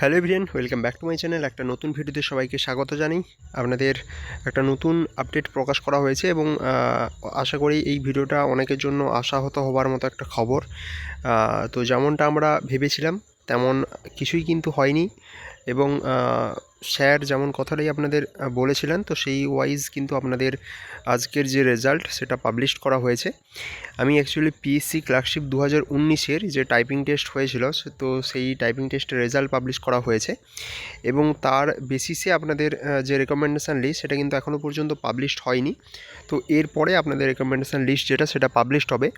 Hello everyone welcome back to my channel. একটা নতুন ভিডিওতে সবাইকে স্বাগত জানাই। আপনাদের একটা নতুন আপডেট প্রকাশ করা হয়েছে এবং আশা করি এই ভিডিওটা অনেকের জন্য আশাহত হবার মতো একটা খবর। তো যেমনটা আমরা ভেবেছিলাম, তেমন কিছুই কিন্তু হয়নি এবং স্যার যেমন কথাটাই আপনাদের বলেছিলেন, তো সেই ওয়াইজ কিন্তু আপনাদের আজকের যে রেজাল্ট সেটা পাবলিশ করা হয়েছে। আমি অ্যাকচুয়ালি পিএসসি ক্লার্কশিপ দু হাজার উনিশের যে টাইপিং টেস্ট হয়েছিল, তো সেই টাইপিং টেস্টের রেজাল্ট পাবলিশ করা হয়েছে। এবং তার বেসিসে আপনাদের যে রেকমেন্ডেশান লিস্ট সেটা কিন্তু এখনও পর্যন্ত পাবলিশড হয়নি। তো এরপরে আপনাদের রেকমেন্ডেশান লিস্ট যেটা, সেটা পাবলিশড হবে।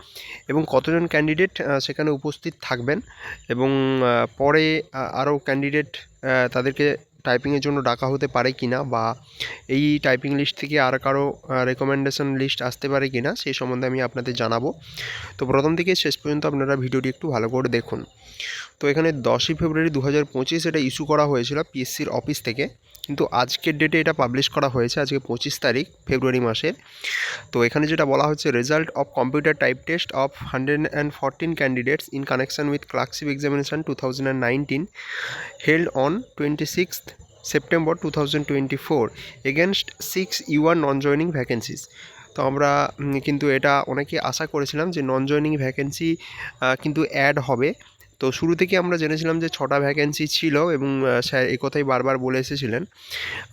এবং কতজন ক্যান্ডিডেট সেখানে উপস্থিত থাকবেন। এবং পরে আরও ক্যান্ডিডেট তাদেরকে টাইপিংয়ের জন্য ডাকা হতে পারে কি না বা এই টাইপিং লিস্ট থেকে আর কারও রেকমেন্ডেশন লিস্ট আসতে পারে কি না সেই সম্বন্ধে আমি আপনাদের জানাব। তো প্রথম থেকে শেষ পর্যন্ত আপনারা ভিডিওটি একটু ভালো করে দেখুন। তো এখানে দশই ফেব্রুয়ারি দু হাজার পঁচিশ এটা ইস্যু করা হয়েছিল পিএসসির অফিস থেকে। কিন্তু আজকের ডেটে এটা পাবলিশ করা হয়েছে আজকে পঁচিশ তারিখ ফেব্রুয়ারি মাসের। তো এখানে যেটা বলা হচ্ছে result of computer type test of hundred and fourteen candidates in connection with clerkship examination two thousand and nineteen held on 26th September 2024 against 6 U1 non-joining vacancies তো আমরা কিন্তু এটা অনেকে আশা করেছিলাম যে নন জয়নিং ভ্যাকেন্সি কিন্তু অ্যাড হবে। তো শুরু থেকে আমরা জেনেছিলাম যে ছটা ভ্যাকেন্সি ছিল এবং স্যার কথাই বারবার বলে এসেছিলেন।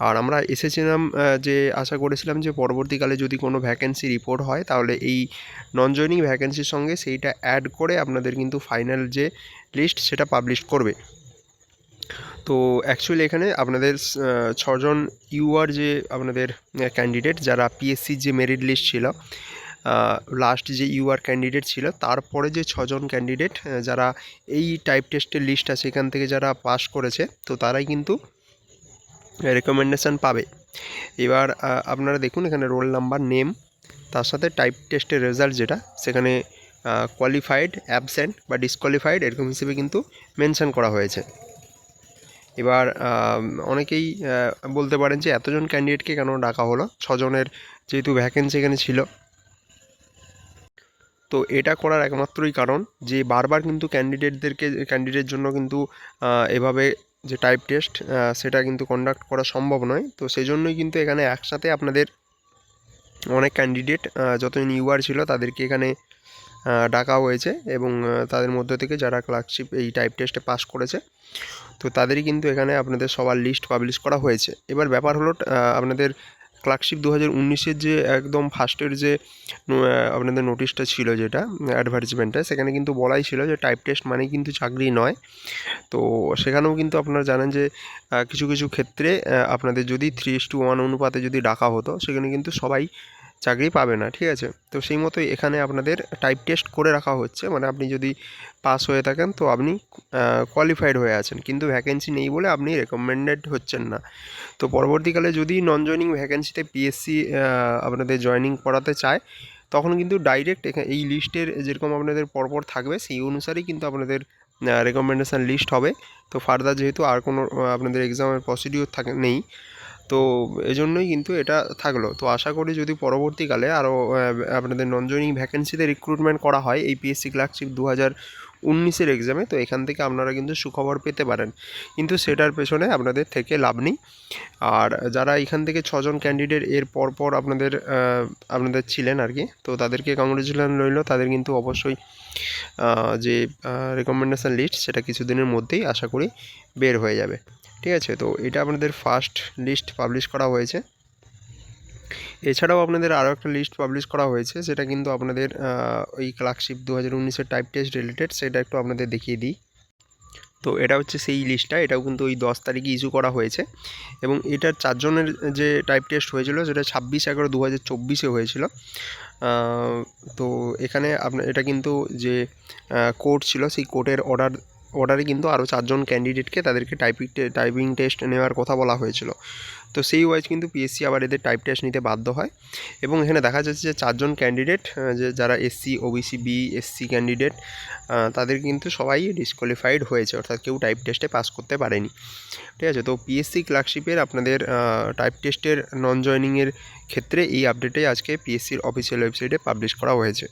আর আমরা এসেছিলাম যে আশা করেছিলাম যে পরবর্তীকালে যদি কোনো ভ্যাকেন্সি রিপোর্ট হয়, তাহলে এই নন জয়নিং ভ্যাকেন্সির সঙ্গে সেইটা অ্যাড করে আপনাদের কিন্তু ফাইনাল যে লিস্ট সেটা পাবলিশ করবে। তো অ্যাকচুয়ালি এখানে আপনাদের ছজন ইউআর যে আপনাদের ক্যান্ডিডেট যারা পিএসসির যে মেরিট লিস্ট ছিল লাস্ট যে ইউআর ক্যান্ডিডেট ছিল, তারপরে যে ছজন ক্যান্ডিডেট যারা এই টাইপ টেস্টের লিস্ট আছে এখান থেকে যারা পাস করেছে, তো তারাই কিন্তু রেকমেন্ডেশান পাবে। এবার আপনারা দেখুন এখানে রোল নাম্বার নেম তার সাথে টাইপ টেস্টের রেজাল্ট যেটা, সেখানে কোয়ালিফাইড অ্যাবসেন্ট বা ডিসকোয়ালিফাইড এরকম হিসেবে কিন্তু মেনশন করা হয়েছে। এবার অনেকেই বলতে পারেন যে এতজন ক্যান্ডিডেটকে কেন ডাকা হলো? ছজনের যেহেতু ভ্যাকেন্সি এখানে ছিল তো এটা করার একমাত্রই কারণ যে বারবার কিন্তু ক্যান্ডিডেটদেরকে ক্যান্ডিডেট জন্য কিন্তু এভাবে যে টাইপ টেস্ট সেটা কিন্তু কন্ডাক্ট করা সম্ভব নয়। তো সেই জন্যই কিন্তু এখানে একসাথে আপনাদের অনেক ক্যান্ডিডেট যতজন ইউআর ছিল তাদেরকে এখানে ডাকা হয়েছে এবং তাদের মধ্য থেকে যারা ক্লার্কশিপ এই টাইপ টেস্টে পাস করেছে, তো তাদেরই কিন্তু এখানে আপনাদের সবার লিস্ট পাবলিশ করা হয়েছে। এবার ব্যাপার হলো আপনাদের ক্লার্কশিপ দু হাজার উনিশের যে একদম ফার্স্টের যে আপনাদের নোটিশটা ছিল যেটা অ্যাডভার্টিজমেন্টটা সেখানে কিন্তু বলাই ছিল যে টাইপ টেস্ট মানে কিন্তু চাকরি নয়। তো সেখানেও কিন্তু আপনারা জানেন যে কিছু কিছু ক্ষেত্রে আপনাদের যদি থ্রি ইস টু ওয়ান অনুপাতে যদি ডাকা হতো, সেখানে কিন্তু সবাই চাকরি পাবে না, ঠিক আছে? তো সেই মতোই এখানে আপনাদের টাইপ টেস্ট করে রাখা হচ্ছে। মানে আপনি যদি পাস হয়ে থাকেন, তো আপনি কোয়ালিফাইড হয়ে আছেন। কিন্তু ভ্যাকেন্সি নেই বলে আপনি রেকমেন্ডেড হচ্ছেন না। তো পরবর্তীকালে যদি নন জয়নিং ভ্যাকেন্সিতে পিএসসি আপনাদের জয়নিং করাতে চায়, তখন কিন্তু ডাইরেক্ট এই লিস্টের যেরকম আপনাদের পরপর থাকবে, সেই অনুসারেই কিন্তু আপনাদের রেকমেন্ডেশান লিস্ট হবে। তো ফার্দার যেহেতু আর কোনো আপনাদের এক্সামের প্রসিডিওর থাকে, নেই তো এজন্যই কিন্তু এটা থাকল। তো আশা করি যদি পরবর্তীকালে আরও আপনাদের নন জয়নিং ভ্যাকেন্সিতে রিক্রুটমেন্ট করা হয় এই পিএসসি ক্লার্কশিপ দু হাজার উনিশের এক্সামে তো এখান থেকে আপনারা কিন্তু সুখবর পেতে পারেন। কিন্তু সেটার পেছনে আপনাদের থেকে লাভ নেই। আর যারা এখান থেকে ছজন ক্যান্ডিডেট এর পর পর আপনাদের আপনাদের ছিলেন আর কি, তো তাদেরকে কংগ্রেচুলেশন রইল। তাদের কিন্তু অবশ্যই যে রেকমেন্ডেশন লিস্ট সেটা কিছুদিনের মধ্যেই আশা করি বের হয়ে যাবে। ঠিক আছে? তো এটা আপনাদের ফার্স্ট লিস্ট পাবলিশ করা হয়েছে। এছাড়াও আপনাদের আরও একটা লিস্ট পাবলিশ করা হয়েছে, সেটা কিন্তু আপনাদের ওই ক্লার্কশিপ দু হাজার উনিশের টাইপ টেস্ট রিলেটেড সেটা একটু আপনাদের দেখিয়ে দিই। তো এটা হচ্ছে সেই লিস্টটা এটাও কিন্তু ওই দশ তারিখে ইস্যু করা হয়েছে। এবং এটার চারজনের যে টাইপ টেস্ট হয়েছিল, সেটা ছাব্বিশ এগারো দু হাজার চব্বিশে হয়েছিল। তো এখানে আপনার এটা কিন্তু যে কোর্ট ছিল, সেই কোর্টের অর্ডার অর্ডারে কিন্তু আরও চারজন ক্যান্ডিডেটকে তাদেরকে টাইপিং টাইপিং টেস্ট নেওয়ার কথা বলা হয়েছিল। তো সেই ওয়াইজ কিন্তু পিএসসি আবার এদের টাইপ টেস্ট নিতে বাধ্য হয়। এবং এখানে দেখা যাচ্ছে যে চারজন ক্যান্ডিডেট যে যারা SC OBC B SC candidate তাদের কিন্তু সবাই ডিসকোয়ালিফাইড হয়েছে। অর্থাৎ কেউ টাইপ টেস্টে পাস করতে পারেনি। ঠিক আছে? তো পিএসসি ক্লার্কশিপের আপনাদের টাইপ টেস্টের নন জয়নিংয়ের ক্ষেত্রে এই আপডেটে আজকে পিএসসির অফিসিয়াল ওয়েবসাইটে পাবলিশ করা হয়েছে।